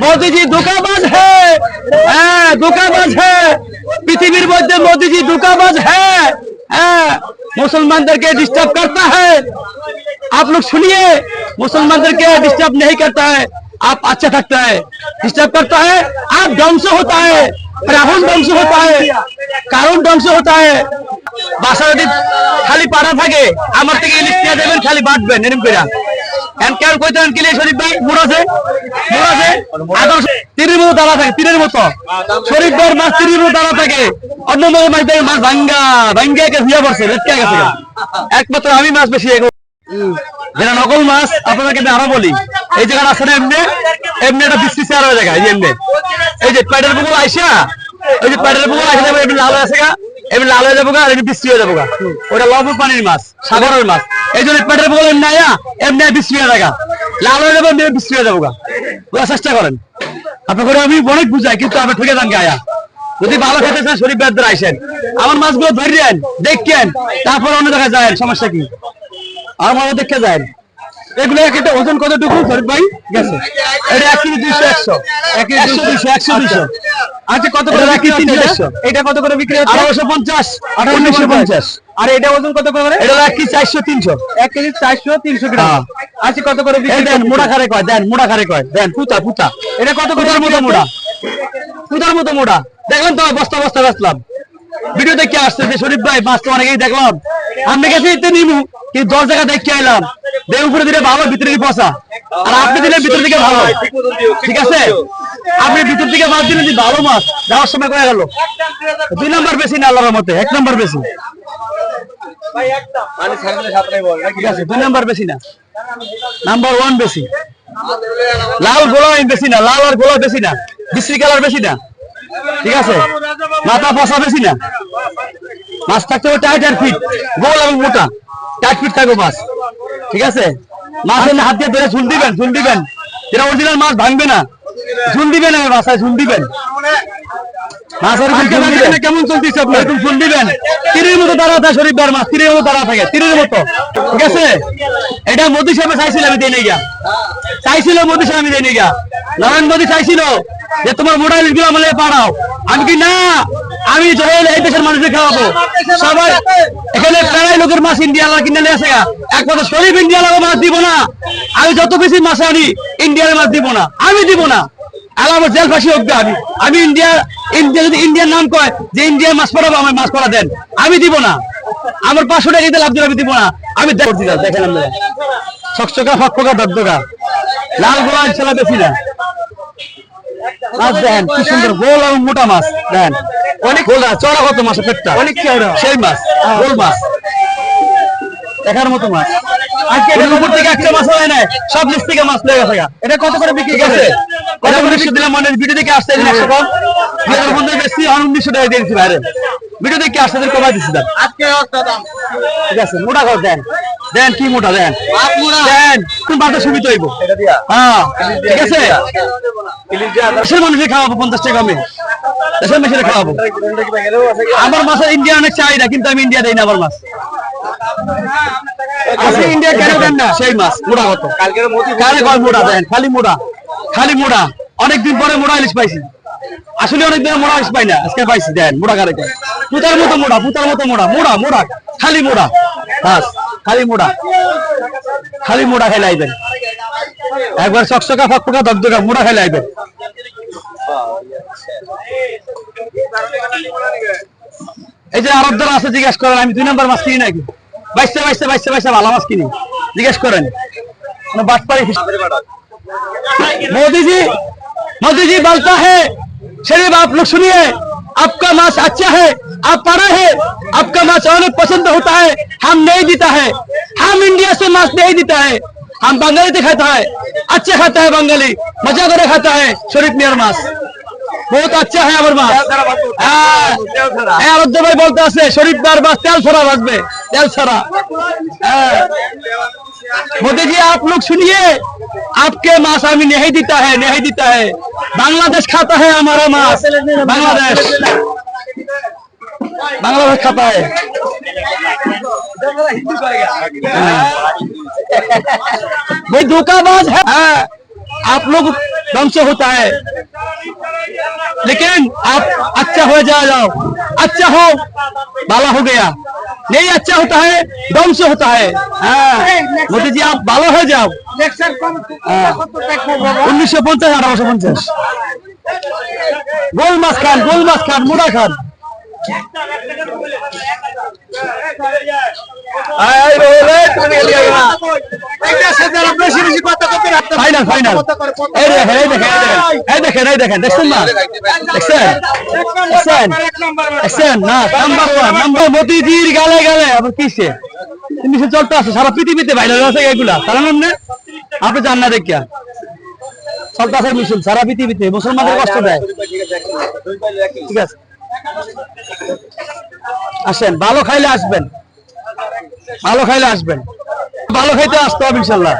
মোদিজি ধোকাবাজ হ্যাঁ হ্যাঁ ধোকাবাজ হ্যাঁ পৃথিবীর মধ্যে মোদিজি ধোকাবাজ হ্যাঁ হ্যাঁ মুসলমানদেরকে ডিস্টার্ব করতা হ্যাঁ आप लोग सुनिए मुसलमानों के डिस्टर्ब नहीं करता है आप अच्छा थकता है डिस्टर्ब करता है आप ध्वंस होता है রাহুল ধ্বংস হতে হয় কারণ ধ্বংস হতে হয় বাসা যদি খালি পাড়া থাকে আমার থেকে ইলিশ দেবেন খালি বাঁটবেন এরম করে কেন আছে? থাকে অন্য মাছ কে একমাত্র আমি মাছ বেশি যেটা নকল মাছ, আপনাদেরকে আমি আরও বলি। এই জায়গাটা আছে না এমনি? এমনি একটা বৃষ্টি চেয়ার হয়ে যায় এই যে এমনি। এই যে প্যাডের পুকুর আইসা ওই যে প্যাডের পুকুর আইসা লাল আছে গা। এমনি লাল হয়ে যাব আর এমনি বৃষ্টি হয়ে যাব ওটা লবণ পানির মাছ, সাগরের মাছ। এই জন্য পুকুর এমনি আয়া, এমনি বৃষ্টি হয়ে যায় লাল হয়ে যাব, এমনি বৃষ্টি হয়ে যাব বোঝার চেষ্টা করেন। আপনার আমি অনেক বুঝাই, কিন্তু আপনি ঠকে যান গায়া যদি ভালো খেতে চান, শরীর ব্যাধ আইসেন। আমার মাছগুলো ধরেন দেখেন তারপর অন্য জায়গায় যায় সমস্যা কি? আর মাছ দেখে যায় এগুলো এক একটা ওজন কতটুকু? শরীফ ভাই গেছে। এটা এক কেজি দুইশো একশো। একশো দুইশো একশো দুইশো আচ্ছা কত করে বিক্রি হচ্ছে এটা? কত করে বিক্রি হচ্ছে? আঠারোশো পঞ্চাশ। আঠারোশো পঞ্চাশ। আর এটা ওজন কত করে? এটা এক কেজি চারশো তিনশো। এক কেজি চারশো তিনশো গ্রাম। আচ্ছা কত করে বিক্রি দেন মোড়া খারে কয় দেন মোড়া খারে কয় দেন পুতা পুতা এটা কত করে মতো মোড়া পুতার মতো মোড়া দেখলাম তো বস্তা বস্তা বেচলাম ভিডিও দেখে আসছে যে শরীফ ভাই মাছ তো অনেকেই দেখলাম। আমি গেছি তো নিমু কিন্তু দশ দেখে এলাম? দেহ উপরে দিলে ভালো ভিতরে পচা। আর আপনি দিলে ভিতর দিকে ভালো। ঠিক আছে? আপনি ভিতর দিকে মাছ দিলেন ভালো মাছ যাওয়ার সময় গেল। দুই নম্বর বেশি না আল্লাহর মতে এক নম্বর বেশি। নম্বর ওয়ান বেশি। লাল গোলা বেশি না, লাল আর গোলা বেশি না। বেশি না। ঠিক আছে? মাথা ফসা বেশি না। মাছ থাকতে হবে টাইট আর ফিট গোল এবং মোটা। টাইট ফিট থাকবে মাছ ঠিক আছে? মাছ হাত দিয়ে ধরে ঝুল দিবেন ঝুল দিবেন। যেটা অরিজিনাল মাছ ভাঙবে না। ঝুল দিবেন আমি বাসায় ঝুল দিবেন। কেমন চলতেছে ঝুল দিবেন। তীরের মতো দাঁড়া থাকে শরীফ ভাইয়ের মাছ তীরের মতো দাঁড়া থাকে তীরের মতো। ঠিক আছে? এটা মোদী সাহেব চাইছিল আমি নিয়ে গিয়া। চাইছিল মোদী সাহেব আমি নিয়ে গিয়া। নরেন্দ্র মোদী চাইছিল যে তোমার মোবাইলগুলো আমাদের পাঠাও। আমি কি না আমি এই দেশের মানুষকে খাওয়াবো। সবাই এখানে প্রায় লোকের মাছ ইন্ডিয়া কিনে নিয়ে আসে গা। একমাত্র শরীফ ইন্ডিয়া লাগা মাছ দিব না। আমি যত বেশি মাছ আনি ইন্ডিয়ার মাছ দিব না। আমি দিব না। আর আমার জেল ফাঁসি হোক আমি। আমি ইন্ডিয়া ইন্ডিয়া যদি ইন্ডিয়ার নাম কয় যে ইন্ডিয়ার মাছ পড়াবো আমার মাছ পড়া দেন। আমি দিব না। আমার পাঁচশো টাকা দিতে লাভ দিলে আমি দিব না। আমি দেখেন আপনারা। ছকছকা ফকফকা দগদগা লাল গোলা ইনশাল্লাহ বেশি না। মাছ কি সুন্দর গোল এবং মোটা মাছ। দেন। অনেক গোল চড়া কত মাছ পেটটা? অনেক চড়া। সেই মাছ গোল মাছ। দেখার মতো মাছ। আজকে এর উপর থেকে একটা মাছ হয় না সব নিচ থেকে মাছ লেগে গেছে এটা কত করে বিক্রি গেছে কত দিলাম মানে ভিডিও দেখে আসতে একশো কম। বেশি আর উনিশশো টাকা দিয়েছি বাইরে ভিডিও দেখে আসতে কমাই দিচ্ছি দাম আজকে ঠিক আছে মোটা কর দেন। দেন কি মোটা দেন। দেন কোন বাটা সুবিধা হইব। হ্যাঁ ঠিক আছে? দেশের মানুষের খাওয়াবো পঞ্চাশ টাকা কমে দেশের মানুষের খাওয়াবো। আমার মাছের ইন্ডিয়া অনেক চাহিদা কিন্তু আমি ইন্ডিয়া দেই না আমার মাছ। আপনি ইন্ডিয়া কেন দেন না? সেই মাছ মোটা কত? কারে কয় মোটা দেন? খালি মোটা খালি মোটা। অনেকদিন পরে মোটা ইলিশ পাইছি। আসলে অনেকদিন ইলিশ পাই না আজকে পাইছি দেন মোটা কারে কয়? পুতার মতো মোটা পুতার মতো মোড়া মোড়া খালি মোড়া বাস। খালি মোড়া খালি মোড়া খেলে আইবেন একবার চকচকা ফকফকা দগদগা মোড়া খেলে আইবেন এই যে আরব যারা আছে জিজ্ঞেস করেন আমি দুই নম্বর মাছ কিনি নাকি বাইশে বাইশে বাইশে বাইশে ভালো মাছ কিনি জিজ্ঞেস করেন কোনো বাটপাড়ি मोदी जी मोदी जी बोलता है शरीफ आप लोग सुनिए आपका मास अच्छा है आप पढ़े हैं आपका मास अनेक पसंद होता है हम नहीं देता है हम इंडिया से मास नहीं देता है हम बंगाली से खाता है अच्छे खाता है बंगाली मजा करे खाता है शरीफ मियार मास बहुत अच्छा है আমার মাছ হ্যাঁ হ্যাঁ আরদ্দ ভাই বলতে আছে শরীফ মিয়ার মাছ তেল ছড়া বাঁচবে তেল ছড়া হ্যাঁ मोदी जी आप लोग सुनिए आपके मांस हमें नहीं देता है नहीं देता है बांग्लादेश खाता है हमारा मांस। बांग्लादेश। बांग्लादेश खाता है। भाई धोखाबाज है। हाँ, आप लोग दम से होता है। लेकिन आप अच्छा हो जा जाओ। अच्छा हो बाला हो गया। नहीं अच्छा होता है ध्वंस होता है हाँ मोदी जी आप ভালো হয়ে যাও উনিশশো পঞ্চাশ আঠারোশো পঞ্চাশ গোল মাছ খান গোল মাছ খান মোড়া খান ফাইনাল গালে গালে আবার কিসে চলতে আছে সারা পৃথিবীতে ভাইরাল আছে এগুলা তারা নাম আপনি জান না দেখিয়া চলতে আছে মিছিল সারা পৃথিবীতে মুসলমানদের কষ্ট দেয় ঠিক আছে আসেন ভালো খাইলে আসবেন। ভালো খাইলে আসবেন। ভালো খাইতে আসতে হবে ইনশাল্লাহ।